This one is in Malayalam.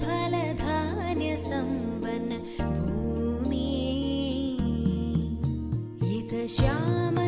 ഫലധാന്യ സമ്പന്ന ഭൂമി ഇത് ശ്യാമ